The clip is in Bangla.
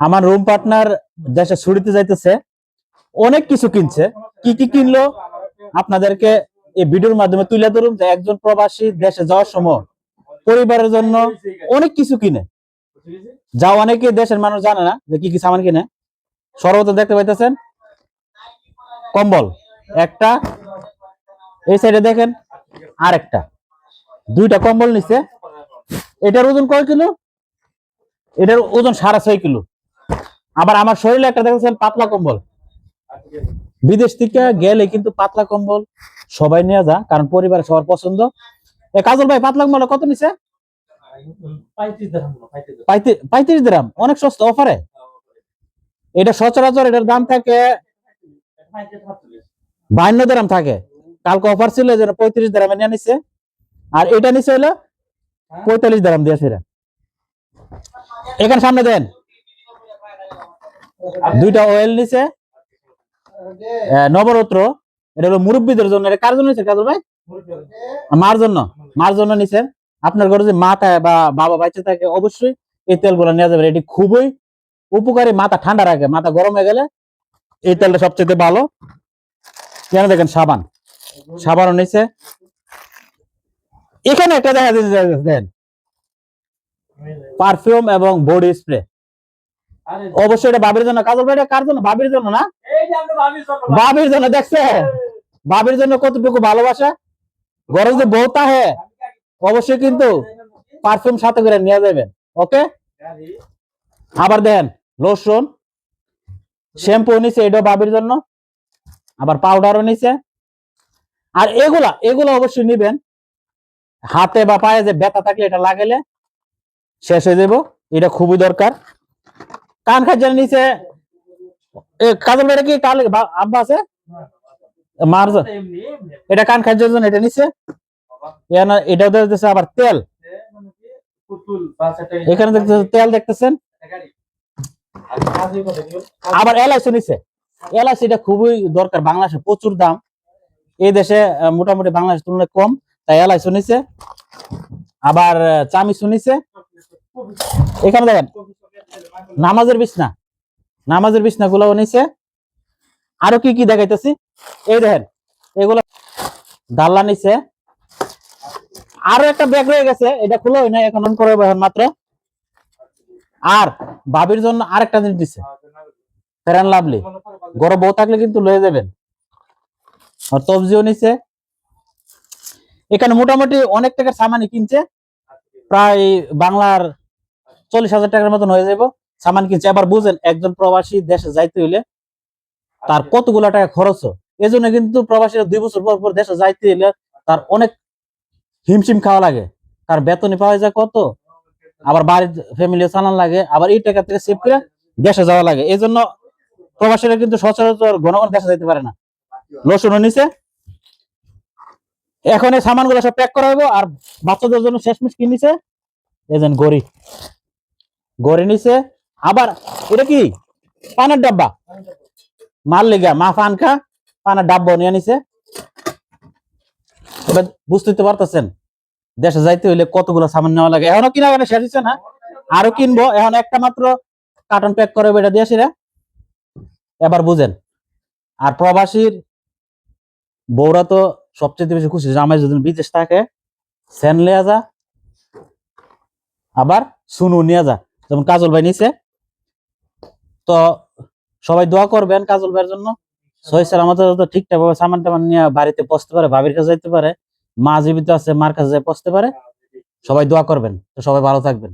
আমার রুম পার্টনার দেশে ছুটিতে যাইতেছে, অনেক কিছু কিনছে। কি কি কিনলো? আপনাদেরকে এই ভিডিওর মাধ্যমে তুলে ধরুন যে একজন প্রবাসী দেশে যাওয়ার সময় পরিবারের জন্য অনেক কিছু কিনে। যা অনেকে দেশের মানুষ জানে না যে কি কি সামান কিনে। সর্বত দেখতে পাইতেছেন কম্বল। একটা, এই সাইডে দেখেন আর একটা দুইটা কম্বল নিচ্ছে এটার ওজন কয় কিলো? এটার ওজন সাড়ে ছয় কিলো। আবার আমার শরীরে একটা দেখেছেন পাতলা কম্বল। বিদেশ থেকে গেলে কিন্তু পাতলা কম্বল সবাই নিয়ে যা, কারণ পরিবারের সবার পছন্দ। কাজল ভাই, পাতলা কম্বল কত নিছে? পঁয়ত্রিশ গ্রাম, অনেক সস্তা অফারে। এটা সচরাচর এটার দাম থাকে বাহান্ন গ্রাম থাকে। কালকে অফার ছিল যে পঁয়ত্রিশ গ্রামে নিয়ে নিছে। আর এটা নিচে হলো পঁয়তাল্লিশ গ্রাম দিয়েছে এখানে সামনে দেন। দুইটা অয়েল নিচে নবরত্র এটা হলো মুরব্বীদের জন্য। এটা কার জন্য নিছে কাজল ভাই? মার জন্য। মার জন্য নিছেন আপনার ঘরে যে মা থাকে বা বাবা বাচ্চা থাকে, অবশ্যই এই তেলগুলো নেওয়া যাবে। এটি খুবই উপকারী। মাথা ঠান্ডা রাখে। মাথা গরম হয়ে গেলে এই তেলটা সবচেয়ে ভালো। কেন দেখেন সাবান? সাবানও নিছে। এখানে একটা দেখা যাচ্ছে দেন পারফিউম এবং বডি স্প্রে। অবশ্যই এটা বাবির জন্য। কাজল ভাই এটা কার জন্য? বাবির জন্য না? বাবির জন্য দেখছে? বাবির জন্য কতটুকু ভালোবাসা? গরজ যে বউতা হে অবশ্যই কিন্তু পারফিউম সাথে করে নিয়ে যাবেন। ওকে আবার দেন লোশন শ্যাম্পু নিছে এটাও বাবির জন্য। আবার পাউডারও নিছে। আর এগুলা এগুলো অবশ্যই নিবেন। হাতে বা পায়ে যে ব্যথা থাকলে এটা লাগাইলে শেষ হয়ে যাব এটা খুবই দরকার। কান খাজার নিচে এ কাজল বেটা কি কাল আব্বা আছে? এটা কান জন্য এটা এটা আবার তেল। এখানে দেখতেছে তেল দেখতেছেন। আবার এলআইসি এলআইসি এটা খুবই দরকার বাংলাদেশে প্রচুর দাম। এই দেশে মোটামুটি বাংলাদেশের তুলনায় কম। তাই এলআইসি নিচে আবার আহ, শুনিছে এখানে দেখেন নামাজের বিছনা। নামাজের বিছনা গুলো নিচে। আরও কি কি দেখাইতেছি? এই দেখেন, এগুলো ডাল্লা নিচে। আরও একটা ব্যাগ রয়ে গেছে, এটা খুলে না এখন অন করে মাত্র। আর বাবির জন্য আরেকটা জিনিস দিছে। ফেরান লাভলি গরম বউ থাকলে কিন্তু লয়ে যাবেন। আর তবজিও নিছে এখানে মোটামুটি অনেক টাকার সামানই কিনছে। প্রায় বাংলার চল্লিশ হাজার টাকার মতন হয়ে যাব সামান কিনছে। আবার বুঝেন একজন প্রবাসী দেশে যাইতে হইলে তার কতগুলো টাকা খরচ হয়। এজন্য কিন্তু প্রবাসীরা দুই বছর পর পর দেশে যাইতে হইলে তার অনেক হিমশিম খাওয়া লাগে। তার বেতনই পাওয়া যায় কত? আবার বাড়ির ফ্যামিলি চালান লাগে আবার এই টাকা থেকে সেভ করে দেশে যাওয়া লাগে। এই জন্য প্রবাসীরা কিন্তু সচরাচর ঘন ঘন দেশে যাইতে পারে না। লসুনও নিচে এখন এই সামানগুলো সব প্যাক করা হইব আর বাচ্চাদের জন্য শেষমেশ কি নিছে এই যেন গড়ি নিছে। আবার এটা কি? পানের ডাব্বা। মার লেগা, মা পান খা, পানের ডাব্বা নিয়ে নিছে। এবার বুঝতে তো পারতেছেন, দেশে যাইতে হইলে কতগুলো সামান নেওয়া লাগে। এখনও কিনা কেনা শেষ হচ্ছে না, আরও কিনবো। এখন একটা মাত্র কার্টন প্যাক করে এটা দিয়ে আসিরা এবার বুঝেন, আর প্রবাসীর বউরা তো সবচেয়ে বেশি খুশি জামাই যদি বিদেশ থাকে, সেন লিয়া যা, আবার সুনু নিয়ে যা। যেমন কাজল ভাই নিছে। তো সবাই দোয়া করবেন কাজল ভাইয়ের জন্য। সহি আমাদের তো ঠিকঠাক ভাবে সামান টামান নিয়ে বাড়িতে পৌঁছতে পারে ভাবির কাছে যেতে পারে মা জীবিত আছে মার কাছে যায় পৌঁছতে পারে। সবাই দোয়া করবেন। তো সবাই ভালো থাকবেন।